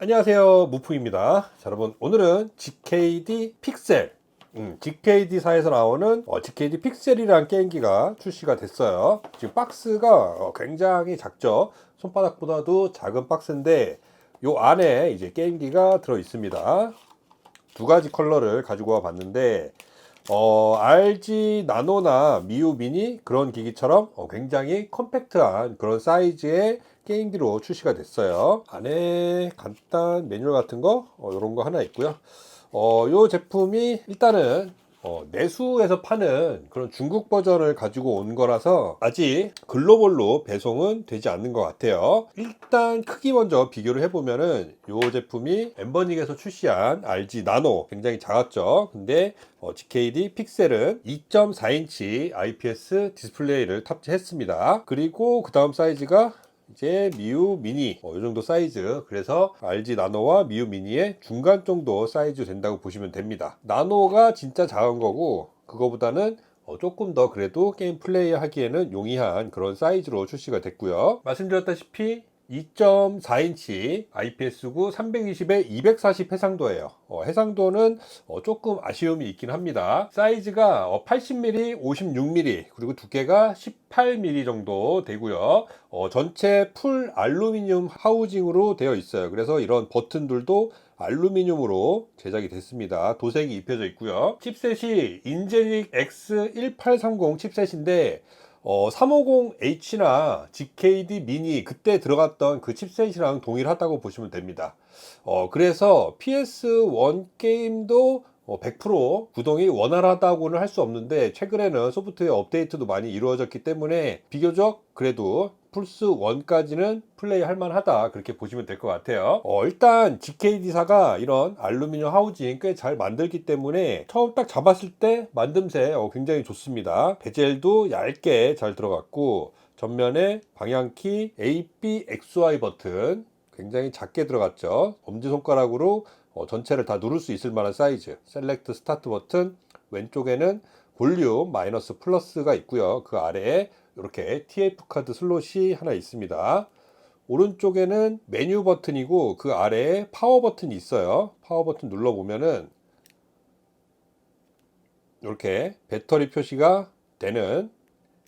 안녕하세요. 무풍입니다. 자, 여러분 오늘은 GKD 픽셀. 음, GKD사에서 나오는 어, GKD 픽셀이라는 게임기가 출시가 됐어요. 지금 박스가 어, 굉장히 작죠? 손바닥보다도 작은 박스인데 요 안에 이제 게임기가 들어 있습니다. 두 가지 컬러를 가지고 와 봤는데 어, RG 나노나 미우 미니 그런 기기처럼 어, 굉장히 컴팩트한 그런 사이즈의 게임기로 출시가 됐어요. 안에 간단 매뉴얼 같은 거 어, 이런 거 하나 있고요. 어, 요 제품이 일단은 어, 내수에서 파는 그런 중국 버전을 가지고 온 거라서 아직 글로벌로 배송은 되지 않는 것 같아요. 일단 크기 먼저 비교를 해보면은 이 제품이 엠버닉에서 출시한 RG 나노 굉장히 작았죠. 근데 어, GKD 픽셀은 2.4인치 IPS 디스플레이를 탑재했습니다. 그리고 그 다음 사이즈가 이제 미우 미니 어, 이 정도 사이즈. 그래서 RG 나노와 미우 미니의 중간 정도 사이즈 된다고 보시면 됩니다. 나노가 진짜 작은 거고 그거보다는 어, 조금 더 그래도 게임 플레이 하기에는 용이한 그런 사이즈로 출시가 됐고요. 말씀드렸다시피 2.4인치 IPS9 320에 240 해상도예요. 어, 해상도는 어, 조금 아쉬움이 있긴 합니다. 사이즈가 어, 80mm, 56mm 그리고 두께가 18mm 정도 되고요. 어, 전체 풀 알루미늄 하우징으로 되어 있어요. 그래서 이런 버튼들도 알루미늄으로 제작이 됐습니다. 도색이 입혀져 있고요. 칩셋이 인제닉 X1830 칩셋인데 어, 350H나 GKD 미니 그때 들어갔던 그 칩셋이랑 동일하다고 보시면 됩니다. 어, 그래서 PS1 게임도 어, 100% 구동이 원활하다고는 할 수 없는데 최근에는 소프트웨어 업데이트도 많이 이루어졌기 때문에 비교적 그래도 플스 1까지는 플레이 할 만하다. 그렇게 보시면 될 것 같아요. 어, 일단 GKD사가 이런 알루미늄 하우징 꽤 잘 만들기 때문에 처음 딱 잡았을 때 만듦새 어, 굉장히 좋습니다. 베젤도 얇게 잘 들어갔고 전면에 방향키 A, B, XY 버튼 굉장히 작게 들어갔죠. 엄지손가락으로 어, 전체를 다 누를 수 있을 만한 사이즈. 셀렉트 스타트 버튼. 왼쪽에는 볼륨 마이너스 플러스가 있고요. 그 아래에 이렇게 TF 카드 슬롯이 하나 있습니다. 오른쪽에는 메뉴 버튼이고 그 아래에 파워 버튼이 있어요. 파워 버튼 눌러 보면은 이렇게 배터리 표시가 되는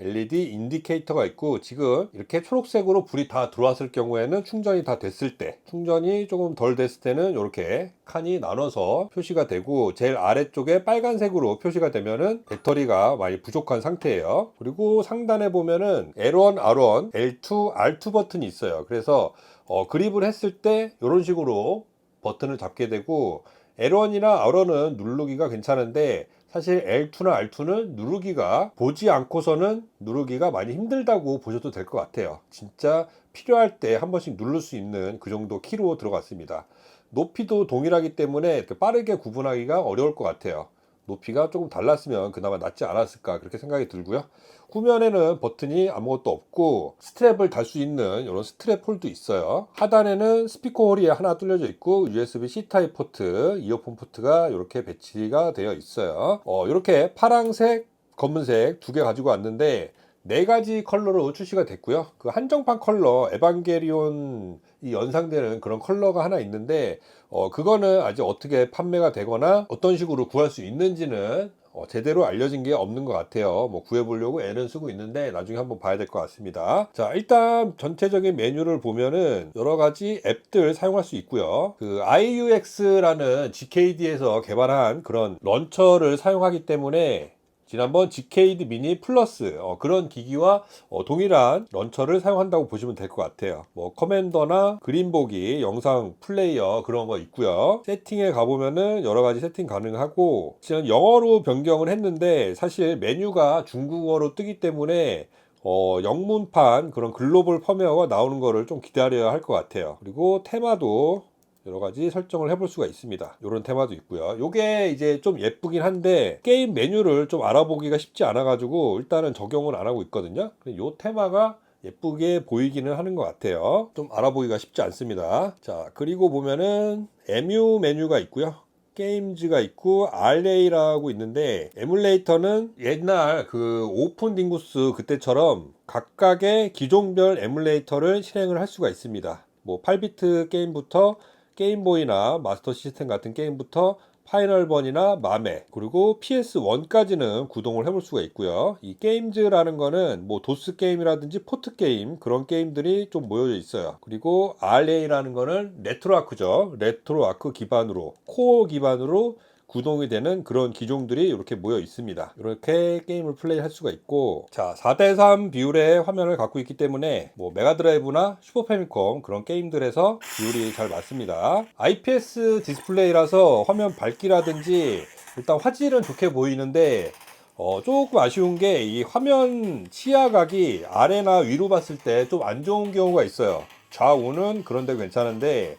LED 인디케이터가 있고 지금 이렇게 초록색으로 불이 다 들어왔을 경우에는 충전이 다 됐을 때 충전이 조금 덜 됐을 때는 이렇게 칸이 나눠서 표시가 되고 제일 아래쪽에 빨간색으로 표시가 되면은 배터리가 많이 부족한 상태예요. 그리고 상단에 보면은 L1, R1, L2, R2 버튼이 있어요. 그래서 어, 그립을 했을 때 이런 식으로 버튼을 잡게 되고 L1이나 R1은 누르기가 괜찮은데 사실 L2나 R2는 누르기가 보지 않고서는 누르기가 많이 힘들다고 보셔도 될 것 같아요. 진짜 필요할 때 한 번씩 누를 수 있는 그 정도 키로 들어갔습니다. 높이도 동일하기 때문에 빠르게 구분하기가 어려울 것 같아요. 높이가 조금 달랐으면 그나마 낫지 않았을까 그렇게 생각이 들고요. 후면에는 버튼이 아무것도 없고 스트랩을 달 수 있는 이런 스트랩 홀도 있어요. 하단에는 스피커 홀이 하나 뚫려져 있고 USB-C 타입 포트, 이어폰 포트가 이렇게 배치가 되어 있어요. 어, 이렇게 파랑색, 검은색 두 개 가지고 왔는데 네 가지 컬러로 출시가 됐고요. 그 한정판 컬러 에반게리온 이 연상되는 그런 컬러가 하나 있는데 어 그거는 아직 어떻게 판매가 되거나 어떤 식으로 구할 수 있는지는 어, 제대로 알려진 게 없는 것 같아요. 뭐 구해보려고 애는 쓰고 있는데 나중에 한번 봐야 될 것 같습니다. 자, 일단 전체적인 메뉴를 보면은 여러 가지 앱들 사용할 수 있고요. 그 IUX라는 GKD에서 개발한 그런 런처를 사용하기 때문에 지난번 GKD 미니 플러스 어, 그런 기기와 어, 동일한 런처를 사용한다고 보시면 될 것 같아요. 뭐 커맨더나 그린보기 영상 플레이어 그런 거 있고요. 세팅에 가보면은 여러 가지 세팅 가능하고 지금 영어로 변경을 했는데 사실 메뉴가 중국어로 뜨기 때문에 어, 영문판 그런 글로벌 펌웨어가 나오는 거를 좀 기다려야 할 것 같아요. 그리고 테마도 여러 가지 설정을 해볼 수가 있습니다. 이런 테마도 있고요. 요게 이제 좀 예쁘긴 한데 게임 메뉴를 좀 알아보기가 쉽지 않아가지고 일단은 적용을 안 하고 있거든요. 요 테마가 예쁘게 보이기는 하는 것 같아요. 좀 알아보기가 쉽지 않습니다. 자, 그리고 보면은 MU 메뉴가 있고요. 게임즈가 있고 RA라고 있는데 에뮬레이터는 옛날 그 오픈 딩구스 그때처럼 각각의 기종별 에뮬레이터를 실행을 할 수가 있습니다. 뭐 8비트 게임부터 게임보이나 마스터 시스템 같은 게임부터 파이널번이나 맘에 그리고 PS1까지는 구동을 해볼 수가 있고요. 이 게임즈라는 거는 뭐 도스 게임이라든지 포트 게임 그런 게임들이 좀 모여져 있어요. 그리고 RA라는 거는 레트로 아크죠. 레트로 아크 기반으로 코어 기반으로 구동이 되는 그런 기종들이 이렇게 모여 있습니다. 이렇게 게임을 플레이할 수가 있고 자 4대3 비율의 화면을 갖고 있기 때문에 뭐 메가드라이브나 슈퍼패미컴 그런 게임들에서 비율이 잘 맞습니다. IPS 디스플레이라서 화면 밝기라든지 일단 화질은 좋게 보이는데 어, 조금 아쉬운 게 이 화면 시야각이 아래나 위로 봤을 때 좀 안 좋은 경우가 있어요. 좌우는 그런데 괜찮은데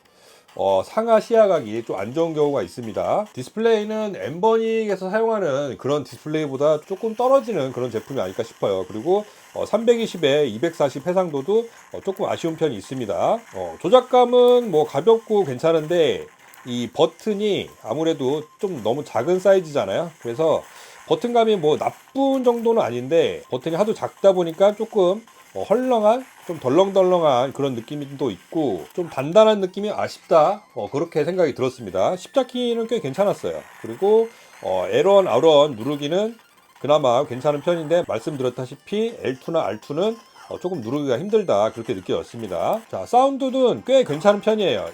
어, 상하 시야각이 좀 안 좋은 경우가 있습니다. 디스플레이는 엠버닉에서 사용하는 그런 디스플레이보다 조금 떨어지는 그런 제품이 아닐까 싶어요. 그리고 어, 320에 240 해상도도 어, 조금 아쉬운 편이 있습니다. 어, 조작감은 뭐 가볍고 괜찮은데 이 버튼이 아무래도 좀 너무 작은 사이즈잖아요. 그래서 버튼감이 뭐 나쁜 정도는 아닌데 버튼이 하도 작다 보니까 조금 어, 헐렁한 좀 덜렁덜렁한 그런 느낌이 또 있고 좀 단단한 느낌이 아쉽다. 어, 그렇게 생각이 들었습니다. 십자키는 꽤 괜찮았어요. 그리고 어, L1, R1 누르기는 그나마 괜찮은 편인데 말씀드렸다시피 L2나 R2는 어, 조금 누르기가 힘들다. 그렇게 느껴졌습니다. 자 사운드는 꽤 괜찮은 편이에요.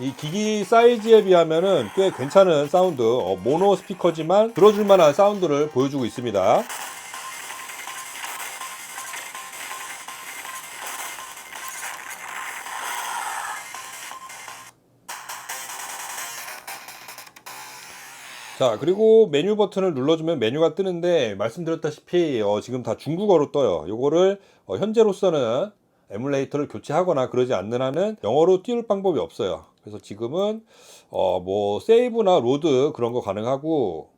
이 기기 사이즈에 비하면은 꽤 괜찮은 사운드. 어, 모노 스피커지만 들어줄 만한 사운드를 보여주고 있습니다 자 그리고 메뉴 버튼을 눌러주면 메뉴가 뜨는데 말씀드렸다시피 어, 지금 다 중국어로 떠요. 요거를 어, 현재로서는 에뮬레이터를 교체하거나 그러지 않는 한은 영어로 띄울 방법이 없어요. 그래서 지금은 어, 뭐 세이브나 로드 그런 거 가능하고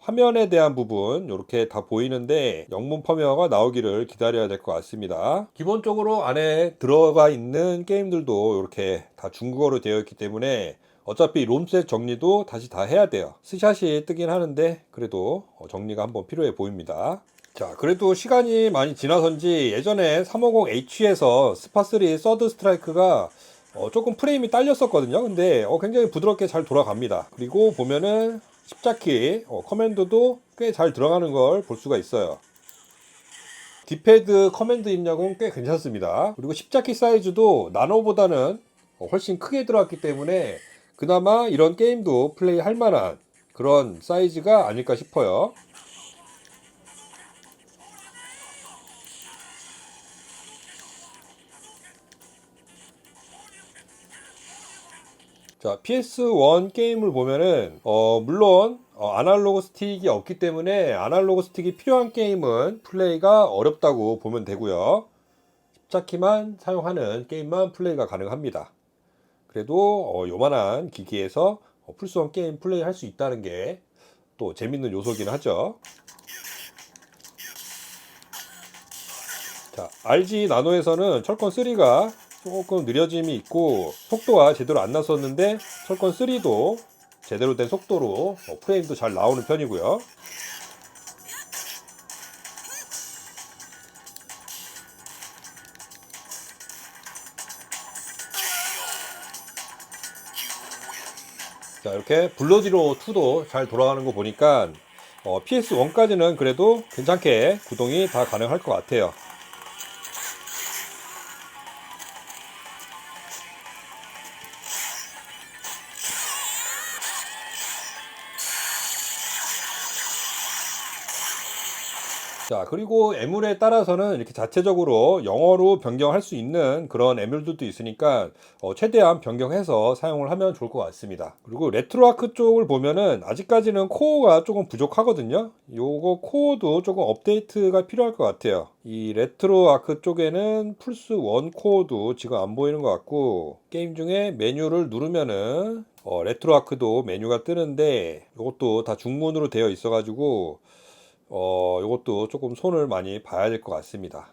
화면에 대한 부분 이렇게 다 보이는데 영문 펌웨어가 나오기를 기다려야 될 것 같습니다. 기본적으로 안에 들어가 있는 게임들도 이렇게 다 중국어로 되어 있기 때문에 어차피 롬셋 정리도 다시 다 해야 돼요. 스샷이 뜨긴 하는데 그래도 어, 정리가 한번 필요해 보입니다. 자, 그래도 시간이 많이 지나선지 예전에 350H에서 스파3 서드 스트라이크가 어, 조금 프레임이 딸렸었거든요. 근데 어, 굉장히 부드럽게 잘 돌아갑니다. 그리고 보면은 십자키 어, 커맨드도 꽤 잘 들어가는 걸 볼 수가 있어요. 디패드 커맨드 입력은 꽤 괜찮습니다. 그리고 십자키 사이즈도 나노보다는 어, 훨씬 크게 들어갔기 때문에 그나마 이런 게임도 플레이 할 만한 그런 사이즈가 아닐까 싶어요. 자, PS1 게임을 보면은, 어, 물론, 어, 아날로그 스틱이 없기 때문에 아날로그 스틱이 필요한 게임은 플레이가 어렵다고 보면 되고요. 십자키만 사용하는 게임만 플레이가 가능합니다. 그래도 어, 요만한 기기에서 어, 플스1 게임 플레이 할 수 있다는 게 또 재밌는 요소긴 하죠. 자, RG 나노에서는 철권 3가 조금 느려짐이 있고 속도가 제대로 안 났었는데 철권 3도 제대로 된 속도로 어, 프레임도 잘 나오는 편이고요. 자 이렇게 블러디로 2도 잘 돌아가는 거 보니까 어, PS1까지는 그래도 괜찮게 구동이 다 가능할 것 같아요. 그리고 에뮬에 따라서는 이렇게 자체적으로 영어로 변경할 수 있는 그런 에뮬들도 있으니까 어, 최대한 변경해서 사용을 하면 좋을 것 같습니다. 그리고 레트로아크 쪽을 보면은 아직까지는 코어가 조금 부족하거든요. 요거 코어도 조금 업데이트가 필요할 것 같아요. 이 레트로아크 쪽에는 플스 1 코어도 지금 안 보이는 것 같고 게임 중에 메뉴를 누르면은 어, 레트로아크도 메뉴가 뜨는데 이것도 다 중문으로 되어 있어 가지고 어, 이것도 조금 손을 많이 봐야 될 것 같습니다.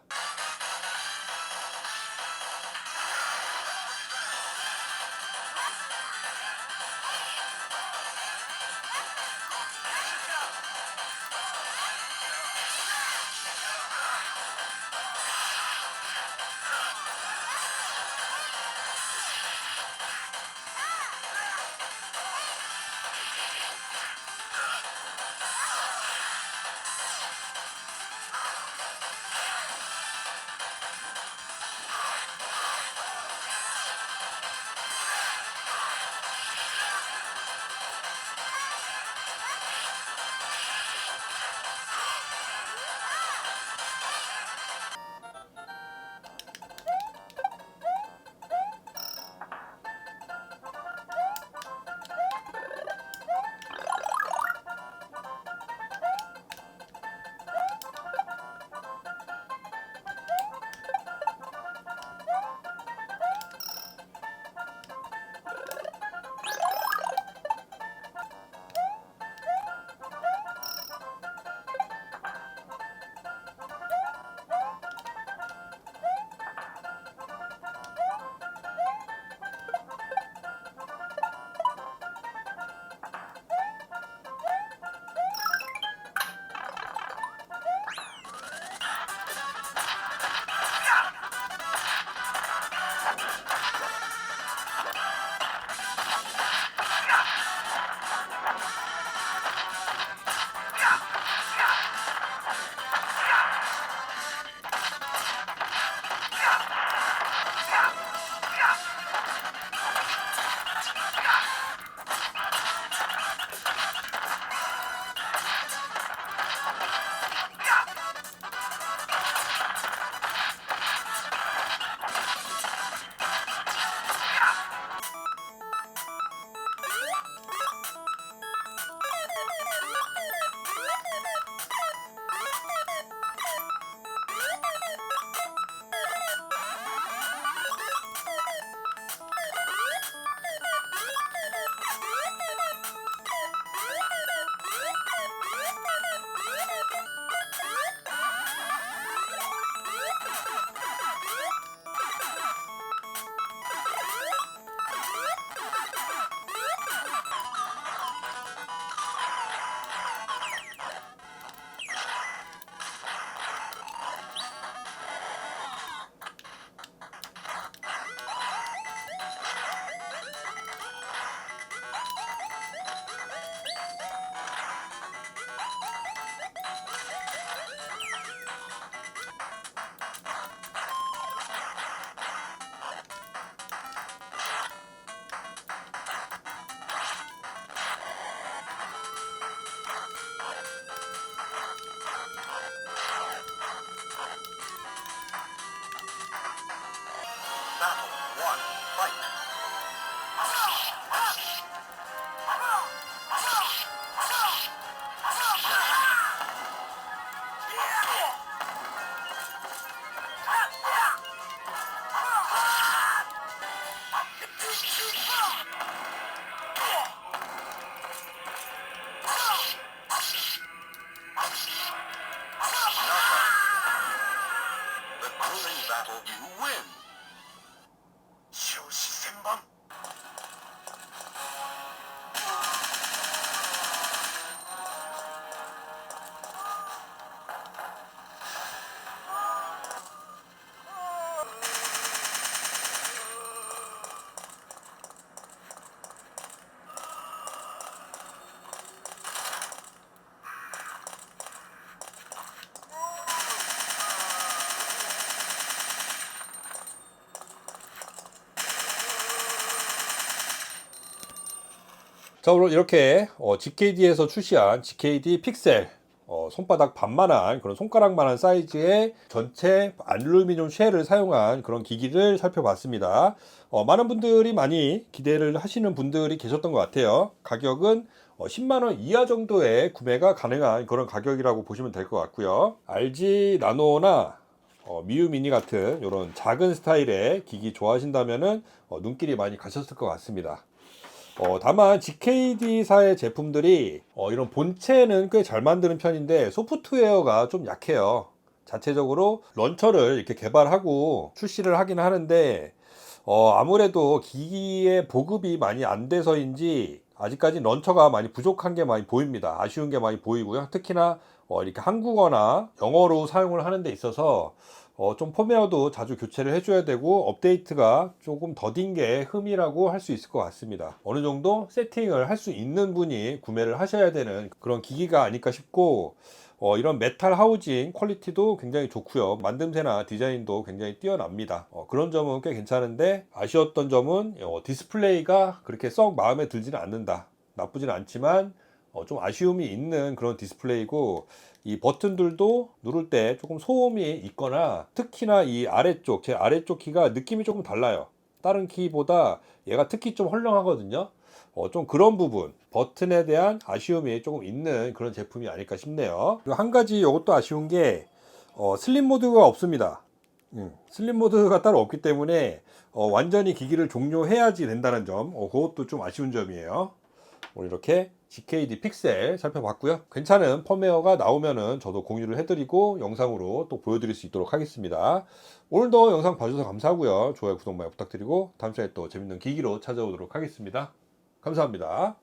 자 오늘 이렇게 어, GKD에서 출시한 GKD 픽셀 어, 손바닥 반만한 그런 손가락만한 사이즈의 전체 알루미늄 쉘을 사용한 그런 기기를 살펴봤습니다. 어, 많은 분들이 많이 기대를 하시는 분들이 계셨던 것 같아요. 가격은 어, 10만원 이하 정도의 구매가 가능한 그런 가격이라고 보시면 될 것 같고요. RG 나노나 어, 미유 미니 같은 이런 작은 스타일의 기기 좋아하신다면은 어, 눈길이 많이 가셨을 것 같습니다. 어, 다만 GKD사의 제품들이 어, 이런 본체는 꽤 잘 만드는 편인데 소프트웨어가 좀 약해요. 자체적으로 런처를 이렇게 개발하고 출시를 하긴 하는데 어, 아무래도 기기의 보급이 많이 안 돼서인지 아직까지 런처가 많이 부족한 게 많이 보입니다. 아쉬운 게 많이 보이고요. 특히나 어, 이렇게 한국어나 영어로 사용을 하는 데 있어서 어, 좀 펌웨어도 자주 교체를 해줘야 되고 업데이트가 조금 더딘 게 흠이라고 할 수 있을 것 같습니다. 어느 정도 세팅을 할 수 있는 분이 구매를 하셔야 되는 그런 기기가 아닐까 싶고 어, 이런 메탈 하우징 퀄리티도 굉장히 좋고요. 만듦새나 디자인도 굉장히 뛰어납니다. 어, 그런 점은 꽤 괜찮은데 아쉬웠던 점은 어, 디스플레이가 그렇게 썩 마음에 들지는 않는다. 나쁘진 않지만 어, 좀 아쉬움이 있는 그런 디스플레이고 이 버튼들도 누를 때 조금 소음이 있거나 특히나 이 아래쪽 제 아래쪽 키가 느낌이 조금 달라요 다른 키보다 얘가 특히 좀 헐렁하거든요 어, 좀 그런 부분 버튼에 대한 아쉬움이 조금 있는 그런 제품이 아닐까 싶네요 그리고 한 가지 이것도 아쉬운 게 어, 슬림 모드가 없습니다 음, 슬림 모드가 따로 없기 때문에 어, 완전히 기기를 종료해야지 된다는 점 어, 그것도 좀 아쉬운 점이에요 오늘 이렇게 GKD 픽셀 살펴봤고요. 괜찮은 펌웨어가 나오면은 저도 공유를 해드리고 영상으로 또 보여드릴 수 있도록 하겠습니다. 오늘도 영상 봐주셔서 감사하고요. 좋아요, 구독 많이 부탁드리고 다음 시간에 또 재밌는 기기로 찾아오도록 하겠습니다. 감사합니다.